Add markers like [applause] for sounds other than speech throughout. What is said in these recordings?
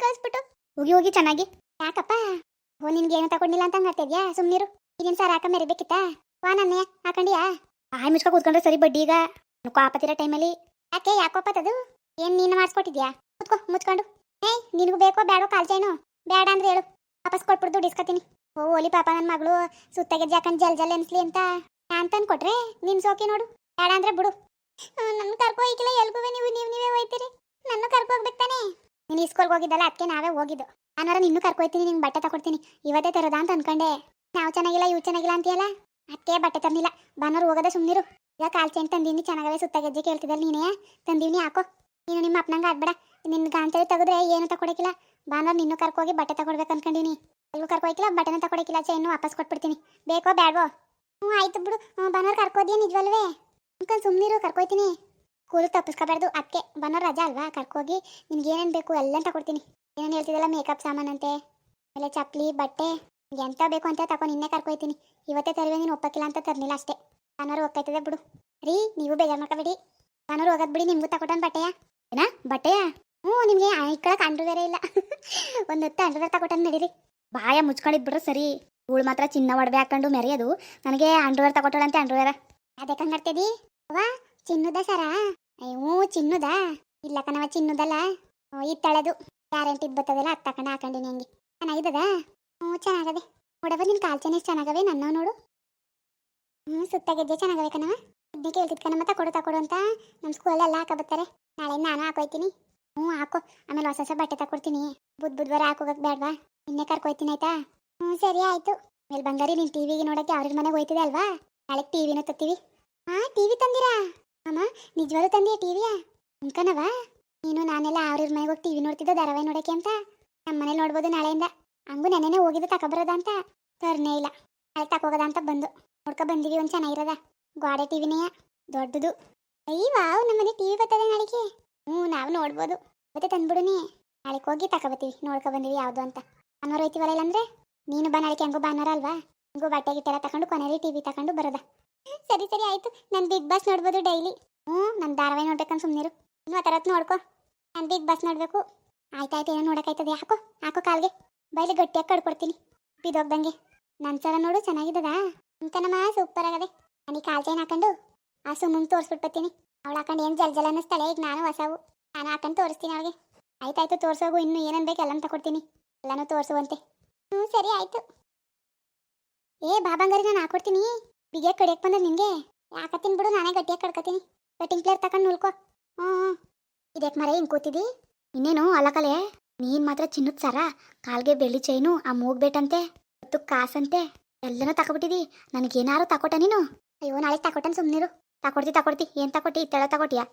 ಕಳಿಸ್ಬಿಟ್ಟು ಕಳಿಸ್ಬಿಟ್ಟು ಹೋಗಿ ಹೋಗಿ ಚೆನ್ನಾಗಿ. ಯಾಕಪ್ಪ? ಓ, ನಿನ್ಗೆ ಏನು ತಗೊಂಡಿಲ್ಲ ಅಂತ ಮಾಡ್ತಿದ್ಯಾ ಸುಮ್ಮನಿರು ಇದನ್ನ ಸಾರ್ ಹಾಕ ಮೆರಿಬೇಕಿತ್ತಾ ವಾ, ನನ್ನೆ. ಹಾಕೊಂಡಿಯಾ? ಬಾಯಿ ಮುಚ್ಕೊ ಕೂತ್ಕೊಂಡ್ರೆ ಸರಿ ಬಡ್ಡಿ ಈಗ. ಕಾಪತ್ತಿರೋ ಟೈಮಲ್ಲಿ. ಯಾಕೆ ಯಾಕೋಪತ್ತದು ಏನ್ ನೀನು ಮಾಡಿಸ್ಕೊಟ್ಟಿದ್ಯಾ? ಕೂತ್ಕೋ ಮುಚ್ಕೊಂಡು ಏಯ್, ನಿನಗೂ ಬೇಕೋ ಬೇಡೋ ಕಾಲ್ ಬೇಡ ಅಂದ್ರೆ ಹೇಳು. ವಾಪಸ್ ಕೊಟ್ಬಿಡ್ದು ಡಿಸ್ಕತೀನಿ ಓ, ಓಲಿ ಪಾಪ ನನ್ನ ಮಗಳು. ಸುತ್ತಾಗೆ ಜಾಕಂಡ್ ಜಲ್ ಜಲ್ ಎನ್ಸ್ಲಿ ಅಂತ. ನಾನ್ ತಂದು ಕೊಟ್ರೆ ನಿನ್ ಸೋಕಿ ನೋಡು. ಬೇಡ ಅಂದ್ರೆ ಬಿಡು. ನನ್ನ ಕರ್ಕೋ ಹೋಗಿಲ್ಲ ಎಲ್ಗುವೆ ನೀವು ನೀವು ನೀವೇ ಹೋಯ್ತೀರಿ ನನ್ನ ಕರ್ಕೊ ಹೋಗ್ಬೇಕು ತಾನೇ ನೀನು ಹೋಗಿದ್ದಲ್ಲ ಅದಕ್ಕೆ ನಾವೇ ಹೋಗಿದ್ದು. ನಾನಾರ ನಿನ್ನೂ ಕರ್ಕೊಯ್ತೀನಿ, ನಿಂಗೆ ಬಟ್ಟೆ ತಗೊಡ್ತೀನಿ ಇವತ್ತೇ ತರೋದಾ ಅಂತ ಅನ್ಕೊಂಡೆ. ನಾವು ಚೆನ್ನಾಗಿಲ್ಲ ಇವು ಚೆನ್ನಾಗಿಲ್ಲ ಅಂತೀಯಲ್ಲ? ಅದಕ್ಕೆ ಬಟ್ಟೆ ತರಲಿಲ್ಲ. ಬಾನೋರು ಹೋಗೋದ ಸುಮ್ಮನಿರು ಈಗ ಕಾಲ್ ಚೇನ್ ತಂದೀನಿ, ಚೆನ್ನಾಗವೇ ಸುತ್ತ ಗೆಜ್ಜೆ ಕೇಳ್ತಿದ್ದಲ್ಲ ನೀನೇ. ತಂದೀನಿ, ಹಾಕೋ. ನೀನು ನಿಮ್ಮ ಅಪ್ಪನಂಗೆ ಆಡ್ಬೇಡ ನಿನ್ನ ಗಾಂಚಲಿ ತೆಗೆದ್ರೆ ಏನು ತಗೊಡಕಿಲ್ಲ ಬಾನೋರು ನಿನ್ನೂ ಕರ್ಕೋಗಿ ಬಟ್ಟೆ ತಗೊಡ್ಬೇಕು ಅನ್ಕೊಂಡಿನಿ. ಎಲ್ಲೂ ಕರ್ಕೊಯ್ಕಿಲ್ಲ, ಬಟ್ಟೆನ ತಗೊಡಕಿಲ್ಲ ಚೈನು ವಾಪಸ್ ಕೊಟ್ಬಿಡ್ತೀನಿ. ಬೇಕೋ ಬೇಡವೋ ಹ್ಞೂ, ಆಯ್ತು ಬಿಡು. ಬಾನೋರು ಕರ್ಕೋದಿಯ ನಿಜವಲ್ವೇ? ಅನ್ಕೊಂಡು ಸುಮ್ಮನಿರು ಕರ್ಕೊಯ್ತೀನಿ. ಸ್ಕೂಲ್ ತಪ್ಪಿಸ್ಕೋಬಾರ್ದು. ಅದಕ್ಕೆ ಬನ್ನೋ ರಜಾ ಅಲ್ವಾ? ಕರ್ಕೋಗಿ ನಿನ್ಗೆ ಏನೇನು ಬೇಕು ಎಲ್ಲ ತಗೊಡ್ತೀನಿ ಏನೇನು ಹೇಳ್ತಿದ್ದಲ್ಲ ಮೇಕಪ್ ಸಾಮಾನಂತೆ? ಆಮೇಲೆ ಚಪ್ಪಲಿ ಬಟ್ಟೆ ಎಂತ ಬೇಕು ಅಂತ ತಗೊಂಡು ನಿನ್ನೆ ಕರ್ಕೊಯ್ತೀನಿ. ಇವತ್ತೇ ತರುವೆ ನೀನು ಒಪ್ಪಕ್ಕಿಲ್ಲ ಅಂತ ತರಲಿಲ್ಲ ಅಷ್ಟೇ. ಬಾನೋರು ಒಪ್ಪಾಯ್ತದೆ ಬಿಡು. ರೀ, ನೀವು ಬೇಜಾರು ಮಾಡ್ಕೋಬೇಡಿ. ಬಾನೋರು ಹೋಗೋದು ಬಿಡಿ, ನಿಮಗೂ ತಗೊಟ್ಟನ್ ಬಟ್ಟೆಯ? ಏನಾ, ಬಟ್ಟೆಯ? ಹ್ಞೂ, ನಿಮಗೆ ಇಕ್ಕಳಕ್ಕೆ [laughs] ಅಂಡ್ರು ಬೇರೆ ಇಲ್ಲ. ಒಂದು ಹೊತ್ತು ಅಂಡ್ರ ಬೇರೆ ತಗೊಟ್ಟನ್ ನಡೀರಿ. ಬಾಯ ಮುಚ್ಕೊಂಡಿದ್ದು ಬಿಡ್ರೆ ಸರಿ. ಇವಳು ಮಾತ್ರ ಚಿನ್ನ ಒಡವೆ ಹಾಕೊಂಡು ಮೆರೆಯೋದು. ನನಗೆ ಅಂಡ್ರವೇರ್ ತಗೊಟ್ಟಳಂತೆ ಅಂಡ್ರವೇರ ಅದೇ ಕಂಗಾಡ್ತಿದಿ ಅವ್ವ, ಚಿನ್ನದ ಸರ? ಹ್ಞೂ ಚಿನ್ನದ? ಇಲ್ಲ ಕಣವ ಚಿನ್ನದಲ್ಲ. ಇತ್ತಳದು ಗ್ಯಾರಂಟಿ ಬರ್ತದಲ್ಲ, ಅದು ಹಾಕೊಂಡಿನಿ ಹಂಗೆ. ಚೆನ್ನಾಗಿದ್ದದ? ಹ್ಞೂ, ಚೆನ್ನಾಗದೆ. ನೋಡವ ನಿನ್ ಕಾಲು ಚೆನ್ನ ಚೆನ್ನಾಗವೆ ನನ್ನ ನೋಡು. ಹ್ಞೂ, ಸುತ್ತ ಗೆಜ್ಜೆ ಚೆನ್ನಾಗವೆ ಕಣವ ಇದನ್ನೇ ಕೇಳ್ತಿದ್ ಕಣಮ್ಮ ತಕೊಡು ತಕೊಡು ಅಂತ. ನಮ್ಮ ಸ್ಕೂಲಲ್ಲಿ ಹಾಕ ಬರ್ತಾರೆ. ನಾಳೆ ನಾನು ಹಾಕೋಯ್ತೀನಿ. ಹ್ಞೂ, ಹಾಕೋ. ಆಮೇಲೆ ಹೊಸ ಹೊಸ ಬಟ್ಟೆ ತಕೊಡ್ತೀನಿ. ಬುದ್ ಬುಧವಾರ ಹಾಕೋಗಕ್ಕೆ ಬೇಡವಾ ನಿನ್ನೆ ಕರ್ಕೊಯ್ತೀನಿ, ಆಯ್ತಾ? ಹ್ಞೂ, ಸರಿ, ಆಯಿತು. ಮೇಲೆ ಬಂಗಾರಿ, ನೀನು ಟಿವಿಗೆ ನೋಡಕ್ಕೆ ಅವ್ರ ಮನೆಗೆ ಹೋಯ್ತಿದೆ ಅಲ್ವಾ? ನಾಳೆ ಟಿವಿನ ತತ್ತೀವಿ ಹಾಂ ಟಿವಿ ತಂದಿರಾ? ಅಮ್ಮ ನಿಜವಾದ ತಂದೆಯ ಟಿವಿಯಾ? ಅನ್ಕನವ ನೀನು ನಾನೆಲ್ಲ ಅವ್ರ ಮನೆಗೆ ಹೋಗಿ ಟಿವಿ ನೋಡ್ತಿದ್ದೆ ಧಾರಾವಾಹಿ ನೋಡಕ್ಕೆ ಅಂತ? ನಮ್ಮ ಮನೇಲಿ ನೋಡ್ಬೋದು ನಾಳೆಯಿಂದ. ಹಂಗು ನೆನೆನೆ ಹೋಗಿದ್ದು ತಗೊಬರೋದ ಅಂತ? ತರ್ನೇ ಇಲ್ಲ. ನಾಳೆ ತಕೋಗದ ಅಂತ ಬಂದು. ನೋಡ್ಕೊ ಬಂದಿವಿ ಒಂದು ಚೆನ್ನಾಗಿರೋದ ಗೋಡೆ ಟಿವಿನೇ ದೊಡ್ಡದು. ಅಯ್ಯ ವಾವ್ ನಮ್ಮ ಮನೆ ಟಿವಿ ಬರ್ತದೆ ನಾಳೆಗೆ. ಹ್ಞೂ, ನಾವು ನೋಡ್ಬೋದು. ಮತ್ತೆ ತಂದ್ಬಿಡುನಿ ನಾಳೆಗೆ ಹೋಗಿ ತಗೊಬತ್ತೀವಿ ನೋಡ್ಕೊ ಬಂದಿವಿ ಯಾವುದು ಅಂತ. ಭಾನುವಾರ ಐತಿವಲ್ಲ ಇಲ್ಲಂದ್ರೆ? ನೀನು ಬಾ ನಾಳೆಗೆ, ಹೆಂಗೋ ಭಾನುವಾರ ಅಲ್ವಾ? ಹೆಂಗೋ ಬಟ್ಟೆ ಗಿಟ್ಟೆಲ್ಲ ತಗೊಂಡು ಕೊನೆಯಲ್ಲಿ ಟಿವಿ ತಗೊಂಡು ಬರೋದ. ಸರಿ ಸರಿ, ಆಯ್ತು. ನಾನು ಬಿಗ್ ಬಾಸ್ ನೋಡ್ಬೋದು ಡೈಲಿ. ಹ್ಞೂ, ನಾನು ಧಾರಾವಾಹಿ ನೋಡ್ಬೇಕಂತ ಸುಮ್ಮನಿರು ಇನ್ನು ಆ ಥರದ್ದು ನೋಡ್ಕೊ. ನಾನು ಬಿಗ್ ಬಾಸ್ ನೋಡಬೇಕು. ಆಯ್ತಾಯ್ತು ಏನೋ ನೋಡೋಕ್ಕಾಯ್ತದೆ ಹಾಕೋ ಹಾಕೋ ಕಾಲ್ಗೆ. ಬೈಲಿ ಗಟ್ಟಿಯಾಗಿ ಕಡ್ಕೊಡ್ತೀನಿ ಬಿದ್ದೋಗ್ದಂಗೆ ನನ್ನ ಸಲ ನೋಡು, ಚೆನ್ನಾಗಿದ್ದದಾ? ಅಂತನಮ್ಮ ಸೂಪರ್ ಆಗದೆ. ನನಗೆ ಕಾಲ್ ಚೈನ್ ಹಾಕೊಂಡು ಆ ಸುಮ್ಮನೆ ತೋರಿಸ್ಬಿಟ್ಟು ಬರ್ತೀನಿ. ಅವಳು ಹಾಕೊಂಡು ಏನು ಜಲ್ ಜಲ್ ಅನ್ನಿಸ್ತಾಳೆ? ಈಗ ನಾನು ಹೊಸವು. ನಾನು ಹಾಕೊಂಡು ತೋರಿಸ್ತೀನಿ ಅವಳಿಗೆ. ಆಯ್ತಾಯ್ತು ತೋರಿಸೋಗು. ಇನ್ನು ಏನೇನು ಬೇಕು ಎಲ್ಲನೂ ತಗೊಡ್ತೀನಿ ಎಲ್ಲನೂ ತೋರಿಸುವಂತೆ. ಹ್ಞೂ, ಸರಿ, ಆಯಿತು. ಏ ಬಾಬಂಗಾರಿ ನಾನು ಹಾಕೊಡ್ತೀನಿ. ಬಿಗೆ ಕಡಿಯಕ್ಕೆ ಬಂದ ನಿನಗೆ ಯಾಕತ್ತೀನಿ ಬಿಡು, ನಾನೇ ಗಟ್ಟಿಯಾಗಿ ಕಡ್ಕತೀನಿ. ಕಟಿಂಗ್ ಪ್ಲೇರ್ ತಕೊಂಡು nuಲ್ಕೋ ಹ್ಞೂ ಇದಕ್ಕೆ ಮರ ಹಿಂಗೆ ಕೂತಿದ್ದಿ ಇನ್ನೇನು, ಅಲಕಲೆ? ನೀನು ಮಾತ್ರ ಚಿನ್ನದ ಸರ. ಕಾಲ್ಗೆ ಬೆಳ್ಳಿ ಚೈನು, ಆ ಮೂಗ್ಬೇಟಂತೆ ಮತ್ತು ಕಾಸಂತೆ. ಎಲ್ಲನೂ ತಗೊಬಿಟ್ಟಿದಿ ನನಗೇನಾರು ತಕೊಟ ನೀನು? ಅಯ್ಯೋ, ನಾಳೆ ತಕೊಟ್ಟನ್ ಸುಮ್ಮನಿರು ತಕೊಡ್ತಿ ತಕೊಡ್ತಿ. ಏನು ತಕೊಟ್ಟಿ? ಇತ್ತೆಳ ತಕೊಟ್ಟಿಯಾ?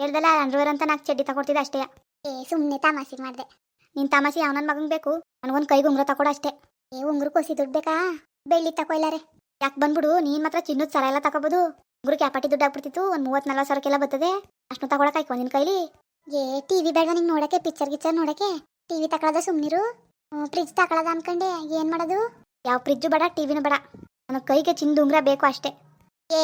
ಹೇಳ್ದಲ್ಲ ಅಂಡ್ರವೇರ್ ಅಂತ ನಾಲ್ಕು ಚಡ್ಡಿ ತಕೊಡ್ತಿದ್ದೆ ಅಷ್ಟೇ. ಏ ಸುಮ್ಮನೆ ತಮಾಷೆ ಮಾಡಿದೆ. ನಿನ್ನ ತಮಾಷೆ ಅವನನ್ನ ಮಗಂಗೆ ಬೇಕು? ನನಗೊಂದು ಕೈಗೆ ಉಂಗುರ ತಕೊಡ ಅಷ್ಟೇ. ಏ, ಉಂಗ್ರ ಕೊಸಿ ದುಡ್ಡು ಬೇಕಾ? ಬೆಳ್ಳಿ ತಕೊಯ್ಲಾರೆ ಯಾಕೆ ಬಂದ್ಬಿಡು? ನೀನು ಮಾತ್ರ ಚಿನ್ನದ ಸರ ಎಲ್ಲ ತಗೋಬೋದು. ಗುರು ಕ್ಯಾಪಾಟಿ ದುಡ್ಡು ಆಗ್ಬಿಡ್ತಿತ್ತು ಒಂದು ಮೂವತ್ತು ನಲ್ವತ್ತು ಸಾವಿರಕ್ಕೆಲ್ಲ ಬರ್ತದೆ. ಅಷ್ಟು ತಗೊಳಕಾಯ್ಕೊ ನಿನ್ನ ಕೈಲಿ? ಏ ಟಿವಿ ಬೇಡ ನಿಂಗೆ ನೋಡಕ್ಕೆ, ಪಿಕ್ಚರ್ ಗಿಚ್ಚರ್ ನೋಡಕ್ಕೆ. ಟಿವಿ ತಕೊಳದ ಸುಮ್ಮನಿರು ಫ್ರಿಜ್ ತಕೊಳದ ಅನ್ಕಂಡೆ. ಏನು ಮಾಡೋದು? ಯಾವ ಫ್ರಿಜ್ಜು ಬೇಡ ಟಿವಿನೂ ಬೇಡ. ನನ್ನ ಕೈಗೆ ಚಿನ್ನ ಉಂಗ್ರ ಬೇಕು ಅಷ್ಟೇ. ಏ,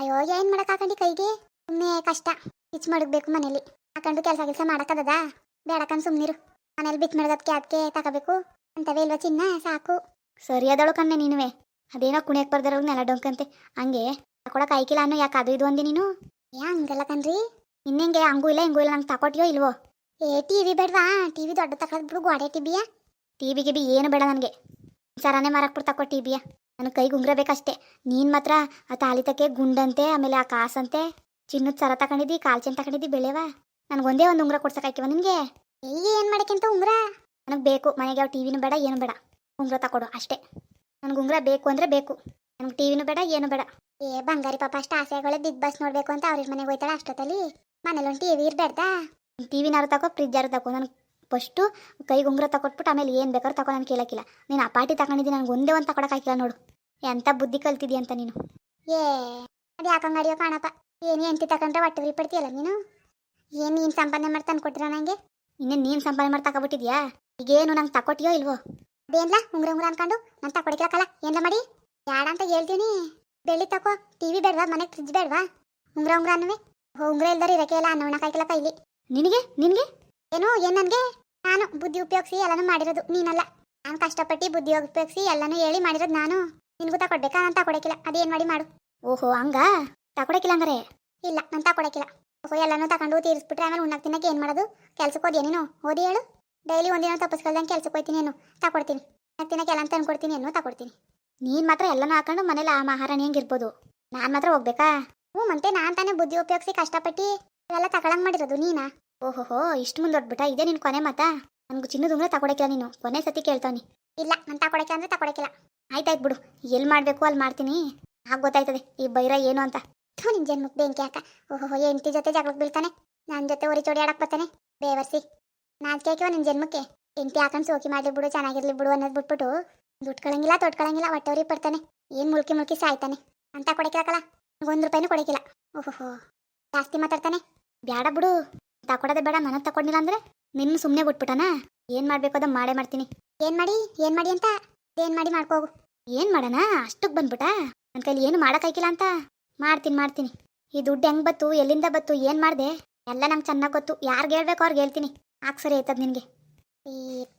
ಅಯ್ಯೋ, ಏನ್ ಮಾಡಕ್ ಹಾಕಂಡಿ ಕೈಗೆ? ಸುಮ್ಮನೆ ಕಷ್ಟ. ಪಿಚ್ ಮಡಗಬೇಕು ಮನೇಲಿ. ಹಾಕೊಂಡು ಕೆಲಸ ಕೆಲಸ ಮಾಡಕ್ಕದ ಬೇಡಕಂದ್ ಸುಮ್ಮನಿರು ಮನೇಲಿ ಬಿಚ್ ಮಾಡೋದಕ್ಕೆ ಅದಕ್ಕೆ ತಗೋಬೇಕು. ಅಂತವೇ ಇಲ್ವಾ ಚಿನ್ನ? ಸಾಕು. ಸರಿ ಅದಳು ಕಣ್ಣೆ ನೀನುವೆ. ಅದೇನೋ ಕುಣಿಯಕ್ಕೆ ಬರ್ದಿರೋ ನೆಲ ಡೊಂಕಂತೆ. ಹಂಗೆ ತಕೊಳಕ್ ಆಯ್ಕಿಲ್ಲ ಅನ್ನೋ ಯಾಕೆ ಅದು ಇದು ಅಂದಿ ನೀನು? ಏ ಹಂಗಲ್ಲ ಕಣ್ರಿ. ಇನ್ನೆಂಗೆ ಹಂಗೂ ಇಲ್ಲ ಹಿಂಗೂ ಇಲ್ಲ ನಂಗೆ ತಕೊಟ್ಟಿಯೋ ಇಲ್ವೋ? ಏ ಟಿ ಟಿವಿ ಬೇಡವಾ? ಟಿವಿ ದೊಡ್ಡ ತಗೊಳದ್ ಬಿಡು ಗೋಡೆ ಟಿ ಟಿವಿ ಗಿಬಿ ಏನು ಬೇಡ ನನಗೆ. ಸರಾನೇ ಮಾರಕ್ ಬಿಡು ಟಿ ಟಿವಿಯ ನನಗೆ ಕೈಗೆ ಉಂಗ್ರ ಬೇಕಷ್ಟೇ ನೀನು ಮಾತ್ರ ಆ ತಾಲಿತಕ್ಕೆ ಗುಂಡಂತೆ ಆಮೇಲೆ ಆ ಕಾಸಂತೆ. ಚಿನ್ನದ ಸರ ತಗೊಂಡಿದ್ದಿ ಕಾಲ್ ಚೆನ್ ತಗೊಂಡಿದ್ದಿ ಬೆಳೆವ. ನನಗೊಂದೇ ಒಂದು ಉಂಗ್ರ ಕೊಡ್ಸಕ್ಕಾಯ್ಕಿವ ನಿನಗೆ? ಏನು ಮಾಡೋಕ್ಕಿಂತ ಉಂಗ್ರ? ನನಗೆ ಬೇಕು ಮನೆಗೆ ಯಾವ ಟಿವಿನೂ ಬೇಡ ಏನು ಬೇಡ. ಉಂಗ್ರ ತಕೊಡು ಅಷ್ಟೇ. ನನಗೆ ಉಂಗ್ರ ಬೇಕು ಅಂದರೆ ಬೇಕು. ನನಗೆ ಟಿವಿನೂ ಬೇಡ ಏನು ಬೇಡ. ಏ ಬಂಗಾರಿ ಪಾಪ ಅಷ್ಟು ಆಸೆಗಳೇ ಬಿಗ್ ಬಾಸ್ ನೋಡ್ಬೇಕು ಅಂತ ಅವ್ರ ಮನೆಗೆ ಹೋಯ್ತಾಳೆ ಅಷ್ಟೊತ್ತಲ್ಲಿ. ಮನೇಲಿ ಒಂದು ಟಿವಿ ಇರಬೇಡ್ದಾ? ಟಿವಿನಾರು ತಗೋ ಫ್ರಿಜ್ ಯಾರು ತಗೋ ನನಗೆ ಫಸ್ಟು ಕೈಗೆ ಉಂಗ್ರ ತಗೊಟ್ಬಿಟ್ಟು ಆಮೇಲೆ ಏನು ಬೇಕಾದ್ರೂ ತಗೋ ನಾನು ಕೇಳಕ್ಕಿಲ್ಲ. ನೀನು ಅಪಾಟಿ ತಗೊಂಡಿದ್ದೀನಿ ನನಗೆ ಒಂದೇ ಒಂದು ತಗೊಳಕ್ಕಾಗಿಲ್ಲ ನೋಡು. ಎಂಥ ಬುದ್ಧಿ ಕಲ್ತಿದ್ದಿ ಅಂತ ನೀನು? ಏ ಅದು ಯಾಕೆ ಅಡಿಯೋ ಕಾಣಪ್ಪ? ಏನು ಎಂಟಿ ತಗೊಂಡ್ರೆ ಹೊಟ್ಟೆ ಪಡ್ತೀಯಲ್ಲ ನೀನು? ಏನು ನೀನು ಸಂಪಾದನೆ ಮಾಡಿ ತಂದು ಕೊಟ್ಟಿರೋ ನನಗೆ ಇನ್ನೇನು ನೀನು ಸಂಪಾದನೆ ಮಾಡಿ ತಗೊಬಿಟ್ಟಿದ್ಯಾ ಈಗೇನು ನಂಗೆ ತಗೊಟ್ಟಿಯೋ ಇಲ್ವೋ? ಅದೇನ್ಲ ಉಂಗ್ರ ಉಂಗ್ರ ಅನ್ಕೊಂಡು ನಂತ ಕೊಡಿಕಲ್ಲ ಏನ್ಲ ಮಾಡಿ? ಯಾಡ ಅಂತ ಹೇಳ್ತೀನಿ. ಬೆಳ್ಳಿ ತಕೋ ಟಿವಿ ಬೇಡವಾ ಮನೆಗೆ ಫ್ರಿಜ್ ಬೇಡವಾ? ಉಂಗ್ರ ಉಂಗ್ರ ಅನ್ನುವೆ. ಉಂಗ್ರ ಇಲ್ದಾರ ಇರಕ್ಕೆ ಇಲ್ಲ ಅನ್ನ ಉಣ್ಣಕ್ಕಾಯ್ಕಿಲ್ಲ ಕೈಲಿ. ನಿನಗೆ? ನಿನಗೆ? ಏನು ಏನು ನನಗೆ? ನಾನು ಬುದ್ಧಿ ಉಪಯೋಗಿಸಿ ಎಲ್ಲಾನು ಮಾಡಿರೋದು ನೀನಲ್ಲ. ನಾನು ಕಷ್ಟಪಟ್ಟು ಬುದ್ಧಿ ಉಪಯೋಗಿಸಿ ಎಲ್ಲಾನು ಹೇಳಿ ಮಾಡಿರೋದು ನಾನು. ನಿನ್ಗೂ ತಕೊಡ್ಬೇಕಾ ನಾನು ಕೊಡಕಿಲ್ಲ ಅದೇನ್ ಮಾಡಿ ಮಾಡು. ಓಹೋ ಹಂಗ? ತಕೊಡಕಿಲ್ಲ ಹಂಗಾರೆ? ಇಲ್ಲ ನಾನು ಕೊಡಕಿಲ್ಲ ಓಹೋ ಎಲ್ಲಾನು ತಗೊಂಡು ತೀರಿಸ್ಬಿಟ್ರೆ ಆಮೇಲೆ ಉಣ್ಣಕ್ಕೆ ತಿನ್ನಕ್ಕೆ ಏನ್ ಮಾಡೋದು? ಕೆಲ್ಸಕ್ಕೆ ಹೋದ್ಯಾ ನೀನು? ಓದಿ ಹೇಳು? ಡೈಲಿ ಒಂದಿನ ತಪ್ಪಿಸ್ಕೊಳ್ದಂಗೆ ಕೆಲ್ಸಕ್ಕೆ ಹೋಯ್ತೀನಿ ಏನು? ತಗೊಡ್ತೀನಿ ಉಣ್ಣಾಕ್ ಕೆಲ ಅಂತ ತಂದ್ಕೊಡ್ತೀನಿ ಏನು? ತಗೊಡ್ತೀನಿ ನೀನು ಮಾತ್ರ ಎಲ್ಲನೂ ಹಾಕೊಂಡು ಮನೇಲಿ ಆ ಮಹಾರಾಣಿ ಹೆಂಗಿರ್ಬೋದು ನಾನು ಮಾತ್ರ ಹೋಗ್ಬೇಕಾ? ಹ್ಞೂ ಮತ್ತೆ ನಾನು ತಾನೇ ಬುದ್ಧಿ ಉಪಯೋಗಿಸಿ ಕಷ್ಟಪಟ್ಟು ಇವೆಲ್ಲ ತಗೊಳಂಗೆ ಮಾಡಿರೋದು, ನೀನಾ? ಓಹೋಹೋ, ಇಷ್ಟು ಮುಂದೊಡ್ಬಿಟ್ಟ ಇದೇ ನಿನ್ನ ಕೊನೆ ಮಾತಾ? ನನ್ಗೆ ಚಿನ್ನದ ಉಂಗ್ರೆ ತಕೊಡಕಿಲ್ಲ ನೀನು. ಕೊನೆ ಸತಿ ಕೇಳ್ತಾವನಿ. ಇಲ್ಲ, ನಾನು ತಗೊಡಕ್ಕೆ ಅಂದರೆ ತಗೊಡಕ್ಕಿಲ್ಲ ಆಯ್ತಾಯ್ತು ಬಿಡು. ಎಲ್ಲಿ ಮಾಡಬೇಕು ಅಲ್ಲಿ ಮಾಡ್ತೀನಿ. ಆಗ ಗೊತ್ತಾಯ್ತದೆ, ಈ ಬೈರ ಏನು ಅಂತ. ಥೂ ನಿನ್ನ ಜನ್ಮಕ್ಕೆ ಬೆಂಕಿ ಹಾಕ. ಓಹೋ ಎಂಟಿ ಜೊತೆ ಜಗಳಕ್ಕೆ ಬೀಳ್ತಾನೆ. ನನ್ನ ಜೊತೆ ಒರಿ ಚೋಡಿ ಆಡಕ್ಕೆ ಬರ್ತಾನೆ. ಬೇವರ್ಸಿ. ನಾಚಿಕೆ ಹಾಕಿವ ನಿನ್ ಜನ್ಮಕ್ಕೆ. ಎಂಟಿ ಹಾಕೊಂಡು ಸೋಕಿ ಮಾಡಲಿ ಬಿಡು, ಚೆನ್ನಾಗಿರ್ಲಿ ಬಿಡು ಅನ್ನೋದು ಬಿಟ್ಬಿಟ್ಟು ದುಡ್ಕೊಳಂಗಿಲ್ಲ, ತೊಟ್ಕೊಳಂಗಿಲ್ಲ, ಹೊಟ್ಟೆವ್ರಿಗೆ ಪಡ್ತಾನೆ ಏನ್ ಮುಳ್ಕಿ ಮುಳ್ಕಿ ಸಾಯ್ತಾನೆ. ಅಂತ ಕೊಡಕಿಲ್ಲಕಲ್ಲ ಒಂದು ರೂಪಾಯಿನೂ ಕೊಡಕಿಲ್ಲ ಓಹೋ ಜಾಸ್ತಿ ಮಾತಾಡ್ತಾನೆ. ಬ್ಯಾಡ ಬಿಡು. ತಕೊಡೋದೇ ಬೇಡ ನನಗೆ ತಕೊಂಡಿಲ್ಲ ಅಂದ್ರೆ ನಿನ್ನ ಸುಮ್ಮನೆ ಬಿಟ್ಬಿಟ್ಟನ? ಏನ್ ಮಾಡಬೇಕು ಅದ ಮಾಡೇ ಮಾಡ್ತೀನಿ. ಏನ್ ಮಾಡಿ? ಏನ್ ಮಾಡಿ ಅಂತ? ಏನ್ ಮಾಡಿ ಮಾಡ್ಕೋಗು ಏನು ಮಾಡೋಣ? ಅಷ್ಟಕ್ಕೆ ಬಂದ್ಬಿಟ್ಟ ನನ್ನ ಕೈಲಿ ಏನು ಮಾಡೋಕ್ಕಾಗಿಲ್ಲ ಅಂತ? ಮಾಡ್ತೀನಿ ಮಾಡ್ತೀನಿ. ಈ ದುಡ್ಡು ಹೆಂಗೆ ಬತ್ತು, ಎಲ್ಲಿಂದ ಬತ್ತು, ಏನ್ ಮಾಡ್ದೆ? ಎಲ್ಲ ನಂಗೆ ಚೆನ್ನಾಗಿ ಗೊತ್ತು. ಯಾರಿಗೆ ಹೇಳ್ಬೇಕು ಅವ್ರಿಗೆ ಹೇಳ್ತೀನಿ. ಆಕ್ ಸರಿ ಆಯ್ತದ ನಿನಗೆ.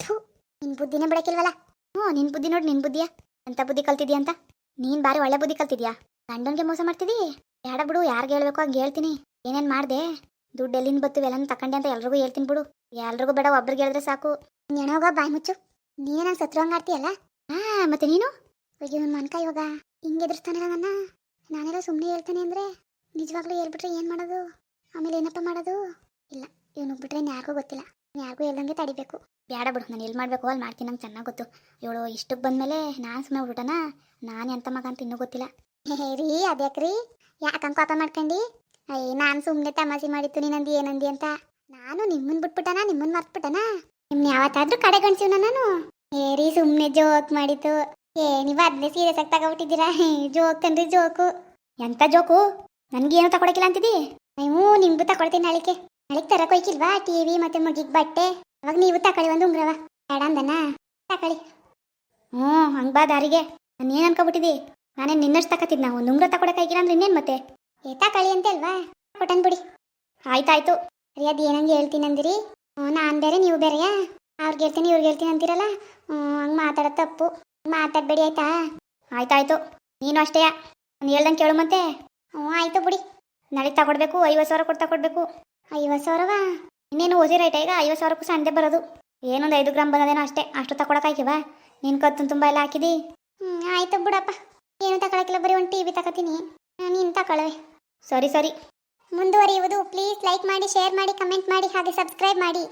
ಥು, ನಿನ್ ಬುದ್ಧಿನೇ ಬಿಡಕಿಲ್ವಲ್ಲ ಹ್ಞೂ, ನಿನ್ ಬುದ್ಧಿ ನೋಡಿ, ನಿನ್ ಬುದ್ಧಿಯಾ? ಎಂತ ಬುದ್ಧಿ ಕಲ್ತಿದ್ಯಾ ಅಂತ? ನೀನ್ ಬಾರಿ ಒಳ್ಳೆ ಬುದ್ಧಿ ಕಲ್ತಿದ್ಯಾ? ಗಂಡನಿಗೆ ಮೋಸ ಮಾಡ್ತಿದಿ? ಬೇಡ ಬಿಡು, ಯಾರಿಗೆ ಹೇಳ್ಬೇಕು ಹಂಗೆ ಹೇಳ್ತೀನಿ. ಏನೇನು ಮಾಡ್ದೆ? ದುಡ್ಡು ಎಲ್ಲಿಂದ ಬತ್ತು ಎಲ್ಲ ತಕೊಂಡೆ ಅಂತ ಎಲ್ರಿಗೂ ಹೇಳ್ತೀನಿ ಬಿಡು. ಎಲ್ರಿಗೂ ಬೇಡ, ಒಬ್ರಿಗೆ ಹೇಳಿದ್ರೆ ಸಾಕು. ನೆನೋಗ ಬಾಯ್ ಮುಚ್ಚು. ನೀನು ನಂಗೆ ಸತ್ರು ಹಂಗಾಡ್ತೀಯಲ್ಲ ಹಾ ಮತ್ತೆ ನೀನು? ಅಯ್ಯೋ ನನ್ನ ಮನ್ಕ ಇವಾಗ ಹಿಂಗೆ ಎದುರಿಸ್ತಾನಲ್ಲ ನನ್ನ. ನಾನೆಲ್ಲ ಸುಮ್ಮನೆ ಹೇಳ್ತಾನೆ ಅಂದ್ರೆ ನಿಜವಾಗ್ಲೂ ಹೇಳ್ಬಿಟ್ರೆ ಏನು ಮಾಡೋದು? ಆಮೇಲೆ ಏನಪ್ಪ ಮಾಡೋದು? ಇಲ್ಲ. ಇವನಿಗೆ ಬಿಟ್ರೆ ಯಾರಿಗೂ ಗೊತ್ತಿಲ್ಲ. ಯಾರಿಗೂ ಎಲ್ಲಂಗೆ ತಡಿಬೇಕು. ಬೇಡ ಬಿಡು, ನಾನು ಎಲ್ಲಿ ಮಾಡಬೇಕು ಅಲ್ಲಿ ಮಾಡ್ತೀನಿ, ನಂಗೆ ಚೆನ್ನಾಗಿ ಗೊತ್ತು. ಇವಳು ಇಷ್ಟಕ್ಕೆ ಬಂದಮೇಲೆ ನಾನು ಸುಮ್ಮನೆ ಬಿಟ್ಟನ ನಾನು ಎಂತ ಮಗ ಅಂತ ಇನ್ನೂ ಗೊತ್ತಿಲ್ಲ. ರೀ, ಅದ್ಯಾಕ್ರಿ? ಯಾಕಂಗೆ ಕೋಪ ಮಾಡ್ಕೊಂಡು? ಅಯ್ಯ ನಾನು ಸುಮ್ಮನೆ ತಮಾಷೆ ಮಾಡಿತ್ತು ನೀನಂದಿ ಏನಂದಿ ಅಂತ. ನಾನು ನಿಮ್ಮನ್ ಬಿಟ್ಬಿಟ್ಟನ? ನಿಮ್ಮನ್ ಮರ್ತ್ಬಿಟ್ಟನ? ನಿಮ್ನ ಯಾವತ್ತಾದ್ರೂ ಕಡೆ ಕಡೆಗಣಿಸಿವ್ನ ನಾನು? ಏ ರೀ ಸುಮ್ಮನೆ ಜೋಕ್ ಮಾಡಿತ್ತು ಏ, ನೀವು ಅದನ್ನೇ ಸೀರಿಯಸ್ ಆಗಿ ತಗೊಬಿಟ್ಟಿದ್ದೀರಾ? ಜೋಕ್ ಕಣ್ರಿ ಜೋಕು. ಎಂತ ಜೋಕು? ನನಗೇನು ತಗೊಳಕಿಲ್ಲ ಅಂತಿದ್ದಿ ಅಂತಿದಿ? ನೀವು ನಿಮ್ಗೂ ತಗೊಳ್ತೀನಿ ನಾಳಿಕೆ. ತರಕ ಹೋಯ್ಕಿಲ್ವಾ? ಟಿವಿ ಮತ್ತೆ ಮಗಿಗೆ ಬಟ್ಟೆ? ಅವಾಗ ನೀವು ತಕೊಳ್ಳಿ ಒಂದು ಉಂಗ್ರವ. ಬೇಡ ಅಂದನ? ತಕೊಳ್ಳಿ ಹ್ಞೂ ಹಂಗೆ ಬಾ ದಾರಿಗೆ. ನಾನು ಏನು ಅನ್ಕೊಬಿಟ್ಟಿದಿ ನಾನೇನು ನಿನ್ನಷ್ಟು ತಕತಿದ್ ನಾವು ಒಂದು ಉಂಗ್ರ ತಕೊಡಕ್ಕಾಗಿಲ್ಲ ಅಂದ್ರೆ ಇನ್ನೇನು ಮತ್ತೆ? ಏ ತಕೊಳ್ಳಿ ಅಂತ ಅಲ್ವಾ ಕೊಟ್ಟನ್ ಬಿಡಿ. ಆಯ್ತಾಯ್ತು. ರೀ ಅದು ಏನಂಗೆ ಹೇಳ್ತೀನಿ ಅಂದಿರಿ? ನಾನು ಬೇರೆ ನೀವು ಬೇರೆಯಾ? ಅವ್ರಿಗೆ ಹೇಳ್ತೀನಿ ಇವ್ರಿಗೆ ಹೇಳ್ತೀನಿ ಅಂತೀರಲ್ಲ? ಹಂಗೆ ಮಾತಾಡೋದು ತಪ್ಪು. ಮಾತಾಡಬೇಡಿ ಆಯ್ತಾ? ಆಯ್ತಾಯ್ತು. ನೀನು ಅಷ್ಟೇ ನೀನು ಹೇಳ್ದಂಗೆ ಕೇಳು ಮತ್ತೆ? ಹ್ಞೂ ಆಯ್ತು ಬಿಡಿ. ನಾಳೆ ತಗೊಡ್ಬೇಕು ಐವತ್ತು ಸಾವಿರ ಕೊಟ್ಟು ತಗೊಡ್ಬೇಕು ಐವತ್ತು ಸಾವಿರವಾ ಇನ್ನೇನು ಓದಿ ರೈಟ್ ಈಗ ಐವತ್ತು ಸಾವಿರಕ್ಕೂ ಸಂಡೆ ಬರೋದು. ಏನೊಂದು ಐದು ಗ್ರಾಮ್ ಬಂದದೇನೋ ಅಷ್ಟೇ, ಅಷ್ಟು ತಗೊಳಕಾಯ್ಕಿವ ನೀನು ಕತ್ತು ತುಂಬ ಎಲ್ಲ ಹಾಕಿದಿ? ಹ್ಞೂ ಆಯ್ತು ಬಿಡಪ್ಪ. ಏನು ತಗೊಳಕಿಲ್ಲ ಬರೀ ಒಂದು ಟಿ ವಿ ತಗೋತೀನಿ ನೀನು ತಗೊಳ್ಳುವೆ ಸರಿ ಸರಿ. ಮುಂದುವರಿಯುವುದು. ಪ್ಲೀಸ್ ಲೈಕ್ ಮಾಡಿ ಶೇರ್ ಮಾಡಿ ಕಮೆಂಟ್ ಮಾಡಿ, ಹಾಗೆ ಸಬ್ಸ್ಕ್ರೈಬ್ ಮಾಡಿ.